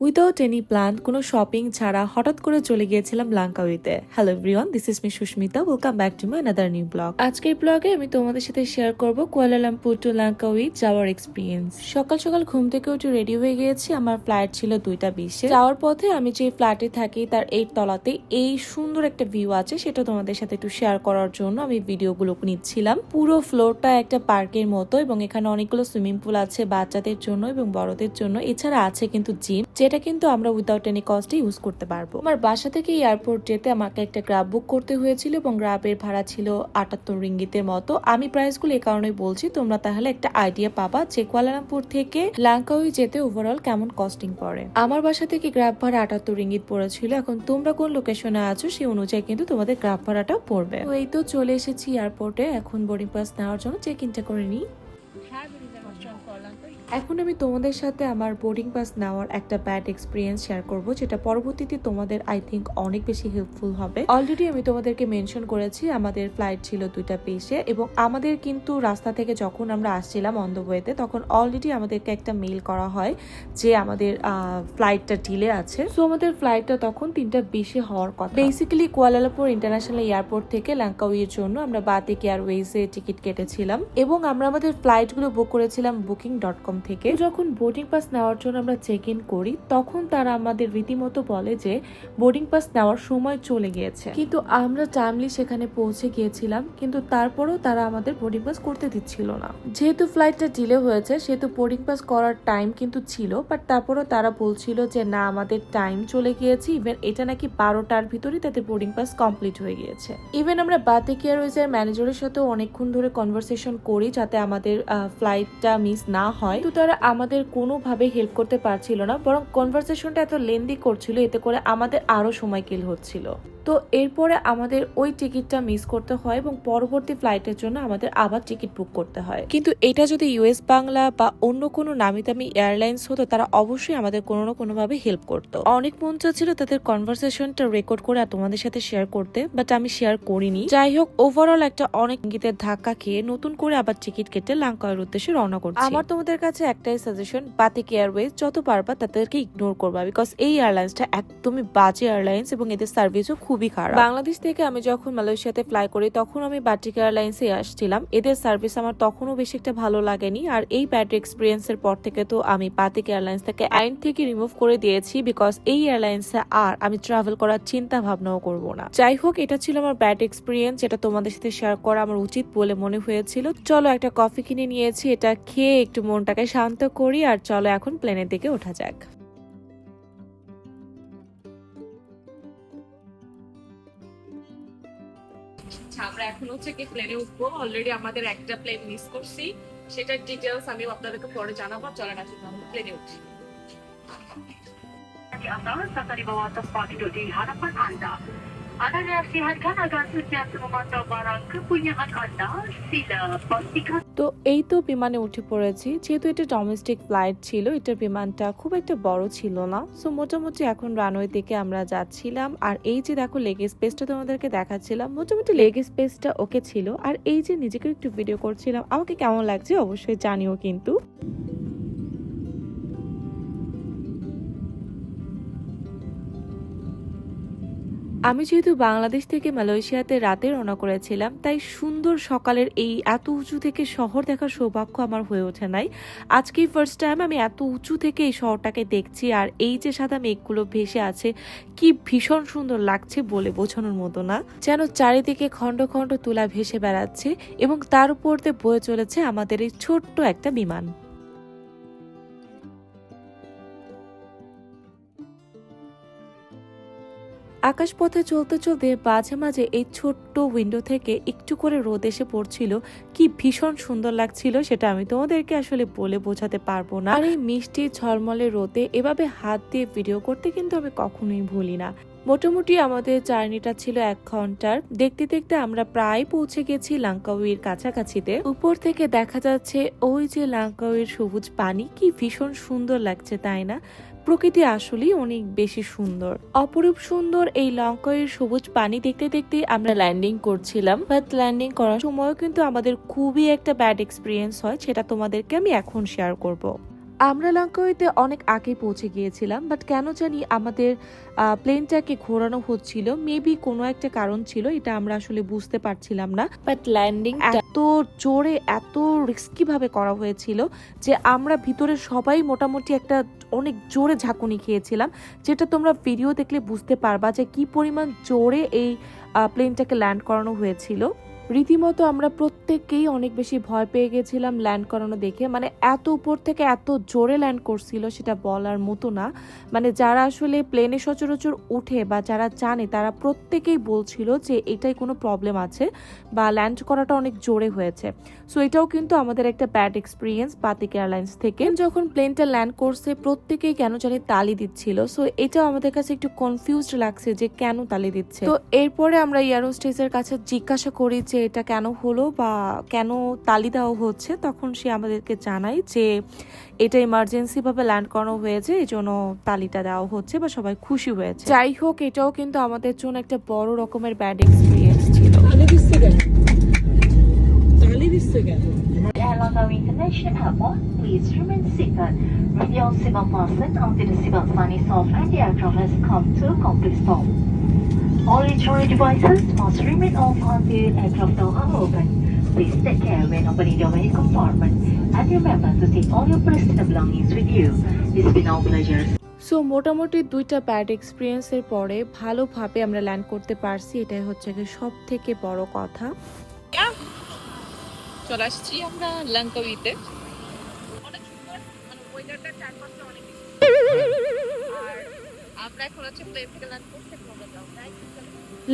Without any plan কোনো shopping ছাড়া হঠাৎ করে চলে গিয়েছিলাম লাঙ্কাউইতে hello everyone this is me Susmita. Welcome back to my another new blog আজকের ব্লগে আমি তোমাদের সাথে শেয়ার করব কুয়ালালামপুর টু লাঙ্কাউই যাওয়ার এক্সপিরিয়েন্স সকাল সকাল ঘুম থেকে উঠে রেডি হয়ে গিয়েছি। আমার ফ্লাইট ছিল দুইটা বিশে। যাওয়ার পথে আমি যে ফ্ল্যাটে থাকি, তার এই তলাতে এই সুন্দর একটা ভিউ আছে, সেটা তোমাদের সাথে একটু শেয়ার করার জন্য আমি ভিডিওগুলো নিচ্ছিলাম। পুরো ফ্লোরটা একটা পার্কের মতো এবং এখানে অনেকগুলো সুইমিং পুল আছে বাচ্চাদের জন্য এবং বড়দের জন্য। এছাড়া আছে কিন্তু জিম যেটা কিন্তু আমরা উইদাউট এনি কস্টে ইউজ করতে পারব। আমার বাসা থেকে এয়ারপোর্ট যেতে আমাকে একটা গ্রাব বুক করতে হয়েছিল এবং গ্রাবের ভাড়া ছিল আটাত্তর রিঙ্গিতের মতো। আমি প্রাইসগুলো এই কারণে বলছি, তোমরা তাহলে একটা আইডিয়া পাবা যে কুয়ালালামপুর থেকে লাঙ্কাউই যেতে ওভারঅল কেমন কস্টিং পড়ে। আমার বাসা থেকে গ্রাব ভাড়া আটাত্তর রিঙ্গিত পড়েছিল, এখন তোমরা কোন লোকেশনে আছো সেই অনুযায়ী কিন্তু তোমাদের গ্রাব ভাড়াটাও পড়বে। তো এই তো চলে এসেছি এয়ারপোর্টে এখন বোর্ডিং পাস নেওয়ার জন্য চেক ইনটা করে নিই। এখন আমি তোমাদের সাথে আমার বোর্ডিং পাস নেওয়ার একটা ব্যাড এক্সপিরিয়েন্স শেয়ার করব, যেটা পরবর্তীতে তোমাদের আই থিঙ্ক অনেক বেশি হেল্পফুল হবে। অলরেডি আমি তোমাদেরকে মেনশন করেছি, আমাদের ফ্লাইট ছিল দুইটা পেশে এবং আমাদের কিন্তু রাস্তা থেকে যখন আমরা আসছিলাম অন দ্য ওয়েতে তখন অলরেডি আমাদেরকে একটা মেল করা হয় যে আমাদের ফ্লাইটটা ডিলে আছে। সো আমাদের ফ্লাইটটা তখন তিনটা বিশে হওয়ার কথা। বেসিক্যালি কুয়ালালামপুর ইন্টারন্যাশনাল এয়ারপোর্ট থেকে ল্যাঙ্কাউইয়ের জন্য আমরা বাতিক এয়ারওয়েজে টিকিট কেটেছিলাম, এবং আমরা আমাদের ফ্লাইটগুলো বুক করেছিলাম বুকিং ডট কম থেকে। যখন বোর্ডিং পাস নেওয়ার জন্য আমরা চেক ইন করি, তখন তারা আমাদের রীতিমতো বলে যে বোর্ডিং পাস নেওয়ার সময় চলে গিয়েছে। কিন্তু আমরা টাইমলি সেখানে পৌঁছে গিয়েছিলাম, কিন্তু তারপরেও তারা আমাদের বোর্ডিং পাস করতে দিচ্ছিল না। যেহেতু ফ্লাইটটা ডিলে হয়েছে, সেহেতু বোর্ডিং পাস করার টাইম কিন্তু ছিল বাট তারপরও তারা বলছিল যে না, আমাদের টাইম চলে গিয়েছে ইভেন এটা নাকি বারোটার ভিতরেই তাদের বোর্ডিং পাস কমপ্লিট হয়ে গিয়েছে। ইভেন আমরা বাতিক এয়ারওয়েজের ম্যানেজারের সাথেও অনেকক্ষণ ধরে কনভারসেশন করি, যাতে আমাদের ফ্লাইটটা মিস না হয়, তো তারা আমাদের কোনোভাবে হেল্প করতে পারছিল না, বরং কনভারসেশনটা এত লেন্দি করছিল, এতে করে আমাদের আরও সময় কিল হচ্ছিল। তো এরপরে আমাদের ওই টিকিটটা মিস করতে হয় এবং পরবর্তী ফ্লাইটের জন্য আমাদের আবার টিকিট বুক করতে হয়। কিন্তু এটা যদি ইউএস বাংলা বা অন্য কোনো নামি দামি এয়ারলাইন্স হতো, তারা অবশ্যই আমাদের কোনো না কোনোভাবে হেল্প করতো। অনেক মন চাচ্ছিল তাদের কনভারসেশনটা রেকর্ড করে আর তোমাদের সাথে শেয়ার করতে বাট আমি শেয়ার করিনি। যাই হোক ওভারঅল একটা অনেক ইঙ্গিতের ধাক্কা খেয়ে নতুন করে আবার টিকিট কেটে লাঙ্কায়ের উদ্দেশ্যে রওনা করছি। আমার তোমাদের কাছে একটাই সাজেশন বাতিক এয়ারওয়েজ যত পারবা তাদেরকে ইগনোর করবা বিকজ এই এয়ারলাইন্সটা একদমই বাজে এয়ারলাইন্স এবং এদের সার্ভিসও খুবই খারাপ। বাংলাদেশ থেকে আমি যখন মালয়েশিয়াতে ফ্লাই করি, তখন আমি বাটিক এয়ারলাইন্সে আসছিলাম। এদের সার্ভিস আমার তখনও বেশি একটা ভালো লাগেনি। আর এই ব্যাড এক্সপিরিয়েন্সের পর থেকে তো আমি বাতিক এয়ারলাইন্স থেকে আইন থেকে রিমুভ করে দিয়েছি বিকজ এই এয়ারলাইন্সে আর আমি ট্রাভেল করার চিন্তা ভাবনাও করব না। যাই হোক, এটা ছিল আমার ব্যাড এক্সপিরিয়েন্স যেটা তোমাদের সাথে শেয়ার করা আমার উচিত বলে মনে হয়েছিল। চলো একটা কফি কিনে নিয়েছি, এটা খেয়ে একটু মনটাকে শান্ত করি, আর চলো এখন প্লেনের দিকে ওঠা যাক। আচ্ছা, আমরা এখন হচ্ছে কি প্লেনে উঠবো। অলরেডি আমাদের একটা প্লেন মিস করছি। সেটার ডিটেলস আমি আপনাদেরকে পরে জানাব। চলেন আসুন আমরা প্লেনে উঠি। atas serta di bawah tempat duduk di hadapan. তো এই তো বিমানে উঠে পড়েছি। যেহেতু এটা ডোমেস্টিক ফ্লাইট ছিল এটার বিমানটা খুব একটা বড় ছিল না। সো মোটামুটি এখন রানওয়ে দিকে আমরা যাচ্ছিলাম। আর এই যে দেখো লেগ স্পেসটা তোমাদেরকে দেখাচ্ছিলাম, মোটামুটি লেগ স্পেসটা ওকে ছিল। আর এই যে নিজেকে একটু ভিডিও করছিলাম, আমাকে কেমন লাগছে অবশ্যই জানিও কিন্তু। আমি যেহেতু বাংলাদেশ থেকে মালয়েশিয়াতে রাতে রওনা করেছিলাম, তাই সুন্দর সকালের এই এত উঁচু থেকে শহর দেখার সৌভাগ্য আমার হয়ে ওঠে নাই। আজকেই ফার্স্ট টাইম আমি এত উঁচু থেকে এই শহরটাকে দেখছি আর এই যে সাদা মেঘগুলো ভেসে আছে, কি ভীষণ সুন্দর লাগছে বলে বোঝানোর মতো না। যেন চারিদিকে খণ্ড খণ্ড তুলা ভেসে বেড়াচ্ছে এবং তার উপর দিয়ে বয়ে চলেছে আমাদের এই ছোট্ট একটা বিমান। আকাশপথে চলতে চলতে মাঝে মাঝে এই ছোট্ট উইন্ডো থেকে একটু করে রোদ এসে পড়ছিল। কি ভীষণ সুন্দর লাগছিল, সেটা আমি তোমাদেরকে আসলে বলে বোঝাতে পারব না। আর এই মিষ্টি ঝলমলে রোদে এভাবে হাত দিয়ে ভিডিও করতে কিন্তু আমি কখনোই ভুলি না। মোটামুটি আমাদের জার্নিটা ছিল এক ঘণ্টার। দেখতে দেখতে আমরা প্রায় পৌঁছে গেছি লাঙ্কাউইর কাছাকাছিতে। উপর থেকে দেখা যাচ্ছে ওই যে লাঙ্কাউইর সবুজ পানি, কি ভীষণ সুন্দর লাগছে, তাই না? প্রকৃতি আসলেই অনেক বেশি সুন্দর। অপরূপ সুন্দর এই লঙ্কায়ের সবুজ পানি দেখতে দেখতে আমরা ল্যান্ডিং করছিলাম। বাট ল্যান্ডিং করার সময়ও কিন্তু আমাদের খুবই একটা ব্যাড এক্সপিরিয়েন্স হয়, সেটা তোমাদেরকে আমি এখন শেয়ার করব। আমরা লাঙ্কাওয়েতে অনেক আগে পৌঁছে গিয়েছিলাম বাট কেন জানি আমাদের প্লেনটাকে ঘোরানো হচ্ছিল মেবি কোনো একটা কারণ ছিল এটা আমরা আসলে বুঝতে পারছিলাম না। বাট ল্যান্ডিং এত জোরে এত রিস্কি ভাবে করা হয়েছিল যে আমরা ভিতরে সবাই মোটামুটি একটা অনেক জোরে ঝাঁকুনি খেয়েছিলাম যেটা তোমরা ভিডিও দেখলে বুঝতে পারবা যে কি পরিমাণ জোরে এই প্লেনটাকে ল্যান্ড করানো হয়েছিল। রীতিমতো আমরা প্রত্যেককেই অনেক বেশি ভয় পেয়ে গেছিলাম ল্যান্ড করানো দেখে। মানে এত উপর থেকে এত জোরে ল্যান্ড করছিল সেটা বলার মতো না। মানে যারা আসলে প্লেনে সচরাচর উঠে বা যারা জানে তারা প্রত্যেকেই বলছিল যে এটাই কোনো প্রবলেম আছে বা ল্যান্ড করাটা অনেক জোরে হয়েছে। সো এটাও কিন্তু আমাদের একটা ব্যাড এক্সপিরিয়েন্স পাতিক এয়ারলাইন্স থেকে। যখন প্লেনটা ল্যান্ড করছে প্রত্যেকেই কেন জানি তালি দিচ্ছিল। সো এটাও আমাদের কাছে একটু কনফিউজড লাগছে যে কেন তালি দিচ্ছে। তো এরপরে আমরা এয়ারোস্টেজের কাছে জিজ্ঞাসা করি যে যে এটা কেন হলো বা কেন তালি দেওয়া হচ্ছে তখন সে আমাদেরকে জানায় যে এটা ইমার্জেন্সিভাবে ল্যান্ড করানো হয়েছে এই জন্য তালিটা দেওয়া হচ্ছে বা সবাই খুশি হয়েছে যাই হোক এটাও কিন্তু আমাদের জন্য একটা বড় রকমের ব্যাড এক্সপিরিয়েন্স ছিল Please remain seated. With your seatbelt fastened, until the seatbelt. All electronic devices must remain off until aircraft door are open. Please take care when opening the main compartment and remember to take all your personal belongings with you. It's been our pleasure. So মোটামুটি দুইটা bad এক্সপিরিয়েন্সের পরে ভালোভাবে আমরা land করতে পারছি এটাই হচ্ছে সব থেকে বড় কথা চলে আসছি আমরা লঙ্কাউইতে অনেক সুন্দর মানে ওয়েদারটা চারপাশে অনেক আর আমরা এখন হচ্ছে প্লেন থেকে ল্যান্ড করতে যাও তাই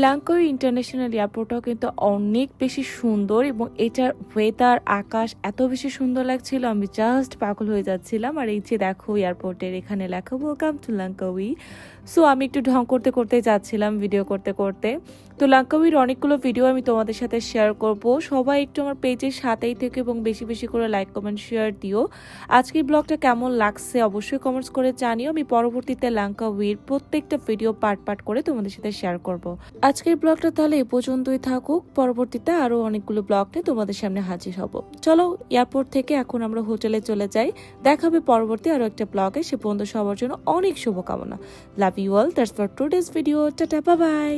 লাঙ্কই ইন্টারন্যাশনাল এয়ারপোর্টটাও কিন্তু অনেক বেশি সুন্দর এবং এটার ওয়েদার আকাশ এত বেশি সুন্দর লাগছিল। আমি জাস্ট পাগল হয়ে যাচ্ছিলাম। আর এই যে দেখো, এয়ারপোর্টের এখানে লেখা ওয়েলকাম টু লাঙ্কাউই সো আমি একটু ঢং করতে করতে যাচ্ছিলাম ভিডিও করতে করতে। তো লাঙ্কাউইর অনেকগুলো ভিডিও আমি তোমাদের সাথে শেয়ার করব। সবাই একটু আমার পেজের সাথেই থেকে এবং বেশি বেশি করে লাইক কমেন্ট শেয়ার দিও। আজকের ব্লগটা কেমন লাগছে অবশ্যই কমেন্টস করে জানিও। আমি পরবর্তীতে লাঙ্কাউইর প্রত্যেকটা ভিডিও পার্ট পার্ট করে তোমাদের সাথে শেয়ার করব। আজকের ব্লগটা তাহলে এ পর্যন্তই থাকুক। পরবর্তীতে আরও অনেকগুলো ব্লগ নিয়ে তোমাদের সামনে হাজির হব। চলো, এয়ারপোর্ট থেকে এখন আমরা হোটেলে চলে যাই। দেখা হবে পরবর্তী আরও একটা ব্লগে। সে পর্যন্ত সবার জন্য অনেক শুভকামনা। Love you all that's for today's video tata bye